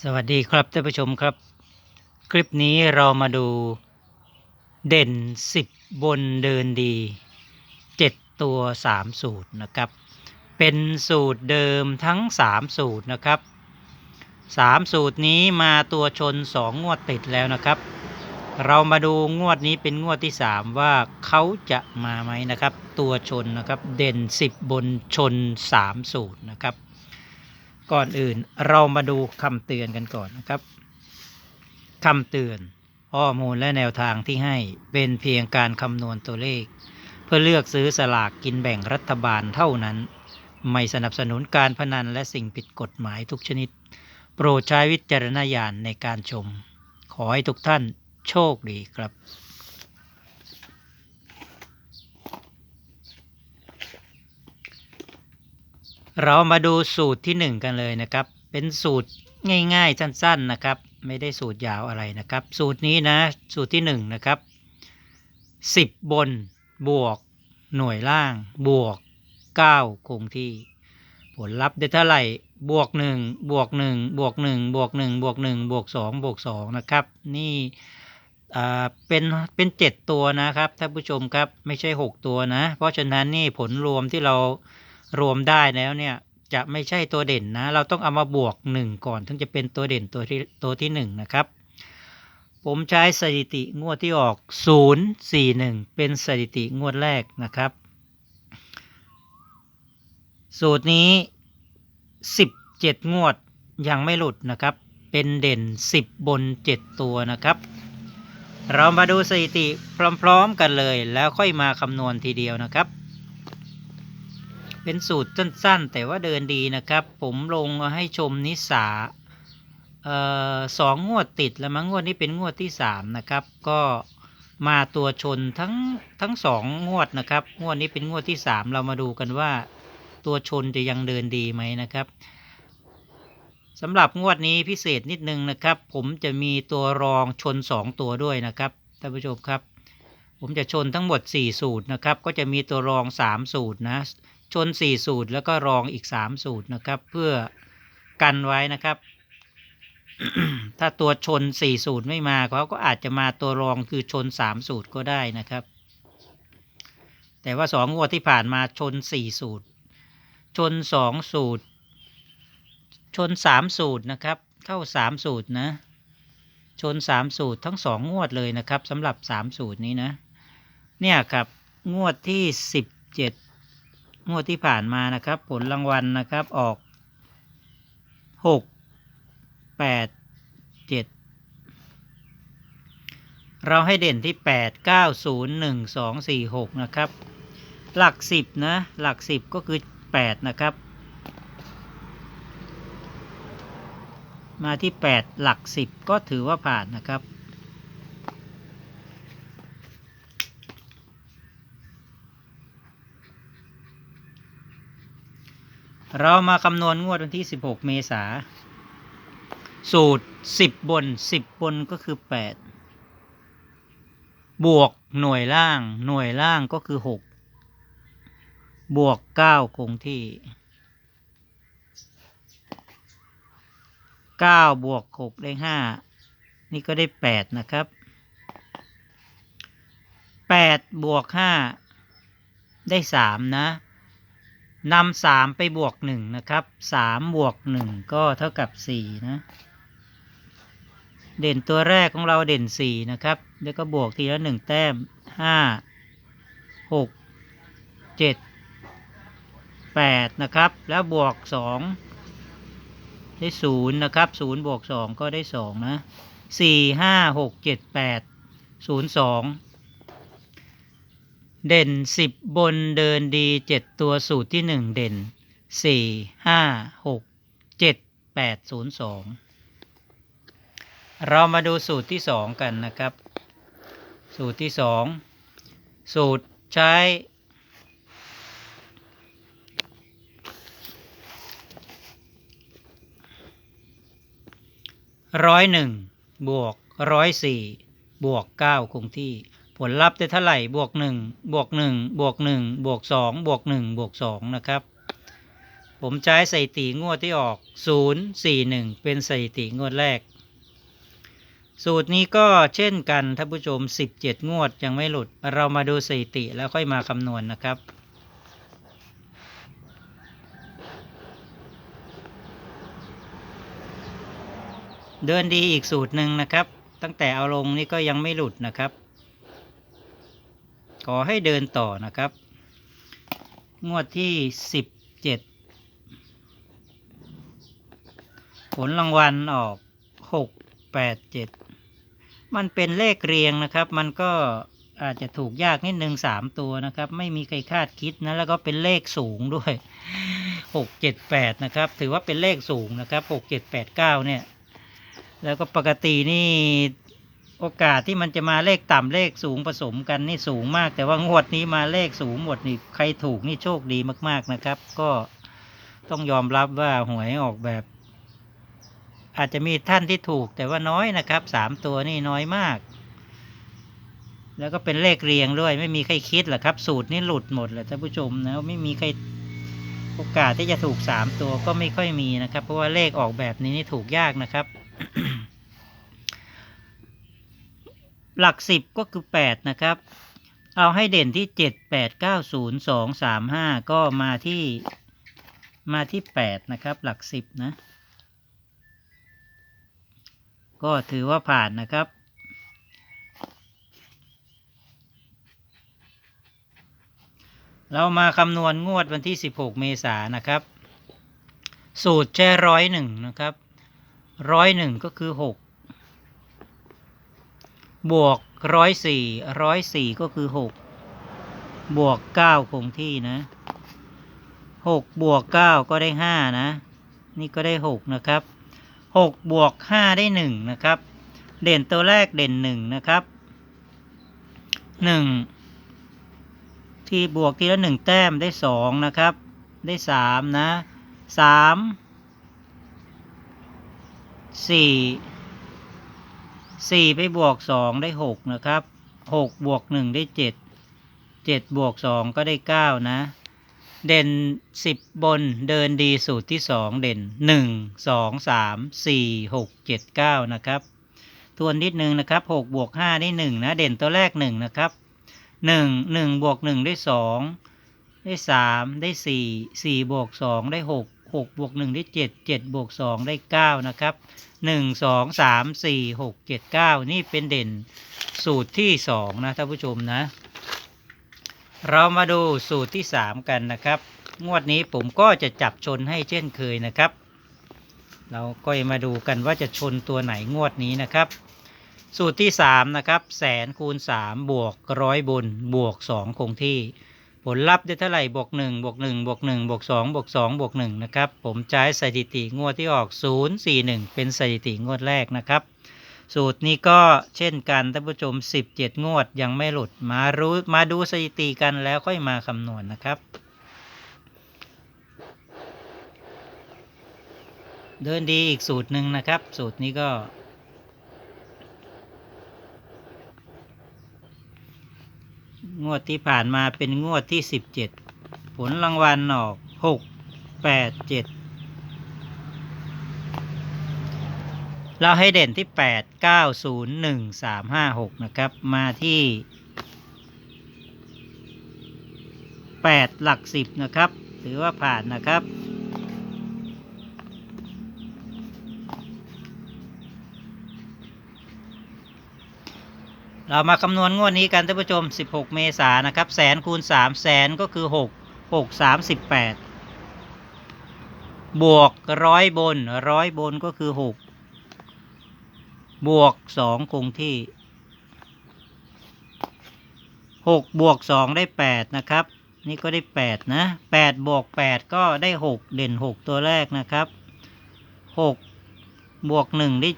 สวัสดีครับท่านผู้ชมครับ คลิปนี้เรามาดูเด่น 10 บนเดินดี 7 ตัว 3 สูตรนะครับ เป็นสูตรเดิมทั้ง 3 สูตรนะครับ 3 สูตรนี้มาตัวชน 2 งวดติดแล้วนะครับ เรามาดูงวดนี้เป็นงวดที่ 3 ว่าเขาจะมาไหมนะครับ ตัวชนนะครับเด่น 10 บนชน 3 สูตรนะครับ ก่อนอื่นเรามาดูคำเตือนกันก่อนนะครับคำเตือน ข้อมูลและแนวทางที่ให้เป็นเพียงการคำนวณตัวเลข เพื่อเลือกซื้อสลากกินแบ่งรัฐบาลเท่านั้น ไม่สนับสนุนการพนันและสิ่งผิดกฎหมายทุกชนิด โปรดใช้วิจารณญาณในการชม ขอให้ทุกท่านโชคดีครับ เรามาดูสูตรที่หนึ่งกันเลยนะครับ เป็นสูตรง่ายๆ สั้นๆนะครับ ไม่ได้สูตรยาวอะไรนะครับ สูตรนี้นะ สูตรที่หนึ่งนะครับสิบบนบวก หน่วยล่าง บวกเก้าคงที่ ผลลัพธ์ได้เท่าไหร่ บวกหนึ่งบวกหนึ่งบวกหนึ่งบวกหนึ่งบวกหนึ่งบวกสองบวกสองนะครับ นี่อ่าเป็นเป็นเจ็ดตัวนะครับท่านผู้ชมครับ ไม่ใช่หกตัวนะ เพราะฉะนั้นนี่ผลรวมที่เรา รวมได้แล้วเนี่ยจะไม่ใช่ตัวเด่นนะ เราต้องเอามาบวก 1 ก่อน ถึงจะเป็นตัวเด่นตัวที่ตัวที่ 1 นะครับ ผมใช้สถิติงวดที่ออก 041 เป็นสถิติงวดแรกนะครับ สูตรนี้ 17 งวดยังไม่หลุดนะครับ เป็นเด่น 10 บน 7 ตัวนะครับ เรามาดูสถิติพร้อม ๆ กันเลย แล้วค่อยมาคำนวณทีเดียวนะครับ เป็นสูตรสั้นๆ แต่ว่าเดินดีนะครับ ผมลงให้ชมนิสาเอ่อสองงวดติดแล้วมั้งงวดนี้เป็นงวดที่สามนะครับ ก็มาตัวชนทั้งทั้งสองงวดนะครับ งวดนี้เป็นงวดที่สามเรามาดูกันว่า ตัวชนจะยังเดินดีไหมนะครับสำหรับงวดนี้พิเศษนิดนึงนะครับ ผมจะมีตัวรองชนสองตัวด้วยนะครับท่านผู้ชมครับ ผมจะชนทั้งหมด 4 สูตรนะครับ ก็จะมีตัวรอง 3 สูตรนะ ชน 4 สูตรแล้วก็รองอีก 3 สูตรนะครับ เพื่อกันไว้นะครับ ถ้าตัวชน 4 สูตรไม่มาเขาก็อาจจะมาตัวรองคือชน 3 สูตรก็ได้นะครับ แต่ว่า 2 งวดที่ผ่านมาชน 4 สูตร ชน 2 สูตร ชน 3 สูตรนะครับ เข้า 3 สูตรนะ ชน 3 สูตรทั้ง 2 งวดเลยนะครับสำหรับ 3 สูตรนี้นะ เนี่ยครับงวดที่ 17 งวดที่ผ่านมานะครับ ผลรางวัลนะครับออก6 8 7เราให้เด่นที่8 9 0 1 2 4 6นะครับ หลัก10นะหลัก10ก็คือ8นะครับ มาที่8หลัก10ก็ถือว่าผ่านนะครับ เรามาคำนวณงวดวันที่ 16 เมษา สูตร 10 บน 10 บนก็คือ 8 บวกหน่วยล่าง หน่วยล่างก็คือ 6 บวก 9 คงที่ 9 บวก 6 ได้ 5 นี่ก็ได้ 8 นะครับ 8 บวก 5 ได้ 3 นะ นำสามไปบวกหนึ่งนะครับสามบวกหนึ่งก็เท่ากับสี่นะ เด่นตัวแรกของเราเด่นสี่นะครับ แล้วก็บวกทีละหนึ่งแต้มห้าหกเจ็ดแปดนะครับ แล้วบวกสองได้ศูนย์นะครับศูนย์บวกสองก็ได้สองนะสี่ห้าหกเจ็ดแปดศูนย์สอง เด่นสิบบนเดินดีเจ็ดตัวสูตรที่หนึ่งเด่นสี่ห้าหกเจ็ดแปดศูนย์สองเรามาดูสูตรที่สองกันนะครับ สูตรที่สองสูตรใช้ร้อยหนึ่งบวกร้อยสี่บวกเก้าคงที่ ลลัพธ์ได้เท่าไหร่บวกหนึ่งบวกหนึ่งบวกหนึ่งบวกสองบวกหนึ่งบวกสองนะครับ ผมใช้สถิติงวดที่ออก 041 เป็นสถิติงวดแรก สูตรนี้ก็เช่นกันท่านผู้ชม 17 งวดยังไม่หลุด เรามาดูสถิติแล้วค่อยมาคำนวณนะครับเดินดีอีกสูตรหนึ่งนะครับ ตั้งแต่เอาลงนี่ก็ยังไม่หลุดนะครับ ขอให้เดินต่อนะครับ งวดที่สิบเจ็ดผลรางวัลออกหกแปดเจ็ดมันเป็นเลขเรียงนะครับ มันก็อาจจะถูกยากนิดนึงสามตัวนะครับ ไม่มีใครคาดคิดนะ แล้วก็เป็นเลขสูงด้วยหกเจ็ดแปดนะครับ ถือว่าเป็นเลขสูงนะครับหกเจ็ดแปดเก้าเนี่ย แล้วก็ปกตินี่ โอกาสที่มันจะมาเลขต่ำเลขสูงผสมกันนี่สูงมาก แต่ว่างวดนี้มาเลขสูงหมดนี่ใครถูกนี่โชคดีมาก ๆนะครับ ก็ต้องยอมรับว่าหวยออกแบบ อาจจะมีท่านที่ถูกแต่ว่าน้อยนะครับสามตัวนี่น้อยมาก แล้วก็เป็นเลขเรียงด้วย ไม่มีใครคิดหรอกครับ สูตรนี่หลุดหมดเลยท่านผู้ชมนะไม่มีใครโอกาสที่จะถูกสามตัวก็ไม่ค่อยมีนะครับ เพราะว่าเลขออกแบบนี้นี่ถูกยากนะครับ หลักสิบก็คือแปดนะครับ เอาให้เด่นที่เจ็ดแปดเก้าศูนย์สองสามห้าก็มาที่มาที่แปดนะครับ หลักสิบนะ ก็ถือว่าผ่านนะครับ เรามาคำนวณงวดวันที่ 16 เมษายนนะครับ สูตรแช่ร้อยหนึ่งนะครับร้อยหนึ่งก็คือ 6 บวกร้อยสี่ร้อยสี่ก็คือ6บวก9คงที่นะ6บวก9ก็ได้5นะ นี่ก็ได้6นะครับ6บวก5ได้1นะครับ เด่นตัวแรกเด่น1นะครับ1ที่บวกทีละหนึ่งแต้มได้สองนะครับ ได้สามนะสามสี่ สี่ไปบวกสองได้หกนะครับหกบวกหนึ่งได้เจ็ดเจ็ดบวกสองก็ได้เก้านะ เด่นสิบบนเดินดีสูตรที่สองเด่นหนึ่งสองสามสี่หกเจ็ดเก้านะครับทวนนิดนึงนะครับหกบวกห้าได้หนึ่งนะเด่นตัวแรกหนึ่งนะครับหนึ่งหนึ่งบวกหนึ่งได้สองได้สามได้สี่สี่บวกสองได้หก หกบวกหนึ่งได้เจ็ดเจ็ดบวกสองได้เก้านะครับหนึ่งสองสามสี่หกเจ็ดเก้านี่เป็นเด่นสูตรที่สองนะท่านผู้ชมนะ เรามาดูสูตรที่สามกันนะครับ งวดนี้ผมก็จะจับชนให้เช่นเคยนะครับ เราก็มาดูกันว่าจะชนตัวไหนงวดนี้นะครับ สูตรที่สามนะครับ แสนคูณสามบวกร้อยบนบวกสองคงที่ ผลลัพธ์ได้เท่าไหร่บวกหนึ่งบวกหนึ่งบวกหนึ่งบวกสองบวกสองบวกหนึ่งนะครับ ผมใช้สถิติงวดที่ออกศูนย์สี่หนึ่งเป็นสถิติงวดแรกนะครับ สูตรนี้ก็เช่นกันท่านผู้ชมสิบเจ็ดงวดยังไม่หลุด มารู้มาดูสถิติกันแล้วค่อยมาคำนวณนะครับ เดินดีอีกสูตรหนึ่งนะครับ สูตรนี้ก็ งวดที่ผ่านมาเป็นงวดที่สิบเจ็ดผลรางวัลออกหกแปดเจ็ดเราให้เด่นที่แปดเก้าศูนย์หนึ่งสามห้าหกนะครับ มาที่แปดหลักสิบนะครับ ถือว่าผ่านนะครับ เรามาคำนวณงวดนี้กันท่านผู้ชม 16 เมษายนนะครับ แสนคูณ3แสนก็คือ 6 6 38 บวกร้อยบนร้อยบนก็คือ 6 บวก 2 คงที่ 6 บวก 2 ได้ 8 นะครับ นี่ก็ได้ 8 นะ 8 บวก 8 ก็ได้ 6 เด่น 6 ตัวแรกนะครับ 6 บวก 1 ได้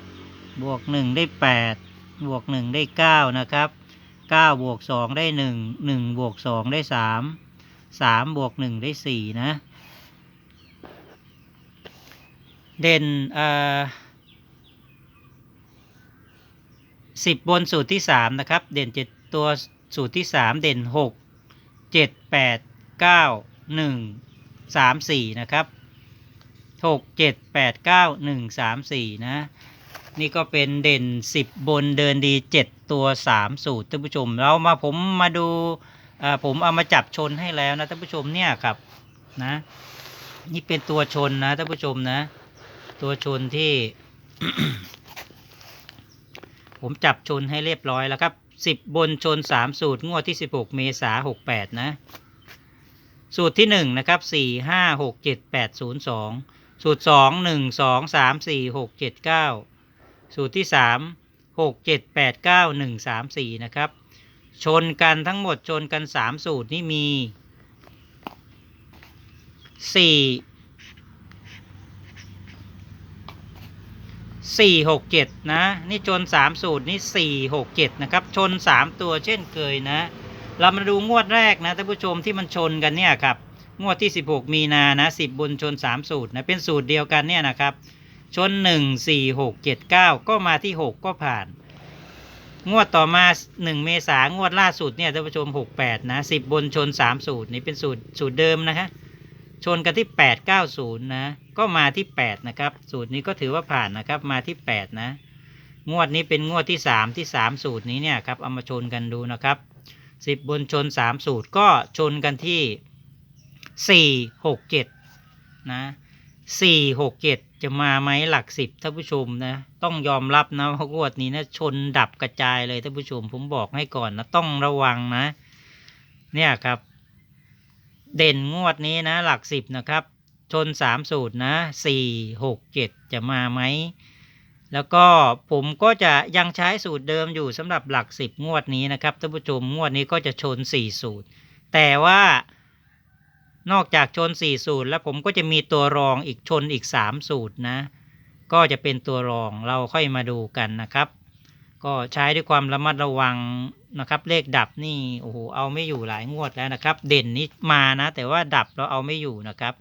7 บวก 1 ได้ 8 บวก1ได้9นะครับ9บวก2ได้1 1บวก2ได้3 3บวก1ได้4นะ เด่นอ่าสิบบนสูตรที่3นะครับ เด่น7ตัวสูตรที่3เด่น6 7 8 9 1สามสี่นะครับหกเจ็ดแปดเก้าหนึ่งสามสี่นะ นี่ก็เป็นเด่นสิบบนเดินดีเจ็ดตัวสามสูตรท่านผู้ชมเรามาผมมาดูผมเอามาจับชนให้แล้วนะท่านผู้ชมเนี่ยครับนะนี่เป็นตัวชนนะท่านผู้ชมนะ ตัวชนที่ ผมจับชนให้เรียบร้อยแล้วครับสิบบนชนสามสูตรงวดที่สิบหกเมษาหกแปดนะ สูตรที่หนึ่งนะครับสี่ห้าหกเจ็ดแปดศูนย์สองสูตรสองหนึ่งสอง สูตรที่สามหกเจ็ดแปดเก้าหนึ่งสามสี่นะครับ ชนกันทั้งหมดชนกันสามสูตรนี่มีสี่สี่หกเจ็ดนะ นี่ชนสามสูตรนี่สี่หกเจ็ดนะครับ ชนสามตัวเช่นเคยนะ เรามาดูงวดแรกนะท่านผู้ชมที่มันชนกันเนี่ยครับ งวดที่ 16 มีนานะ 10 บนชน 3 สูตรนะ เป็นสูตรเดียวกันเนี่ยนะครับ ชน1 4 6 7 9ก็มาที่6ก็ผ่าน งวดต่อมา1เมษางวดล่าสุดเนี่ยท่านผู้ชม68นะ10บนชน3สูตรนี่เป็นสูตรสูตรเดิมนะคะชนกันที่8 9 0นะก็มาที่8นะครับสูตรนี้ก็ถือว่าผ่านนะครับมาที่8นะงวดนี้เป็นงวดที่3ที่3สูตรนี้เนี่ยครับเอามาชนกันดูนะครับสิบบนชนสามสูตรก็ชนกันที่สี่หกเจ็ดนะ สี่หกเจ็ดจะมาไหมหลักสิบท่านผู้ชมนะ ต้องยอมรับนะเพราะงวดนี้นะชนดับกระจายเลยท่านผู้ชม ผมบอกให้ก่อนนะต้องระวังนะ เนี่ยครับ เด่นงวดนี้นะ หลักสิบนะครับ ชนสามสูตรนะสี่หกเจ็ดจะมาไหมแล้วก็ผมก็จะยังใช้สูตรเดิมอยู่สำหรับหลักสิบงวดนี้นะครับท่านผู้ชมงวดนี้ก็จะชนสี่สูตร แต่ว่า นอกจากชนสี่สูตร แล้วผมก็จะมีตัวรองอีกชนอีกสามสูตรนะ ก็จะเป็นตัวรองเราค่อยมาดูกันนะครับ ก็ใช้ด้วยความระมัดระวังนะครับ เลขดับนี่โอ้โหเอาไม่อยู่หลายงวดแล้วนะครับ เด่นนี้มานะ แต่ว่าดับเราเอาไม่อยู่นะครับ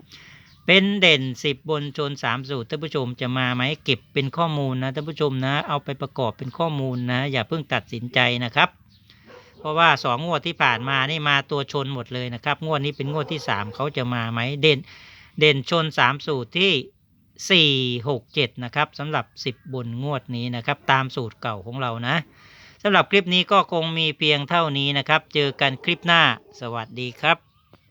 เป็นเด่นสิบบนชนสามสูตรท่านผู้ชมจะมาไหมเก็บเป็นข้อมูลนะท่านผู้ชมนะ เอาไปประกอบเป็นข้อมูลนะ อย่าเพิ่งตัดสินใจนะครับ เพราะว่าสองงวดที่ผ่านมานี่มาตัวชนหมดเลยนะครับ งวดนี้เป็นงวดที่สามเขาจะมาไหมเด่นเด่นชนสามสูตรที่สี่หกเจ็ดนะครับสำหรับสิบบนงวดนี้นะครับ ตามสูตรเก่าของเรานะสำหรับคลิปนี้ก็คงมีเพียงเท่านี้นะครับ เจอกันคลิปหน้า สวัสดีครับ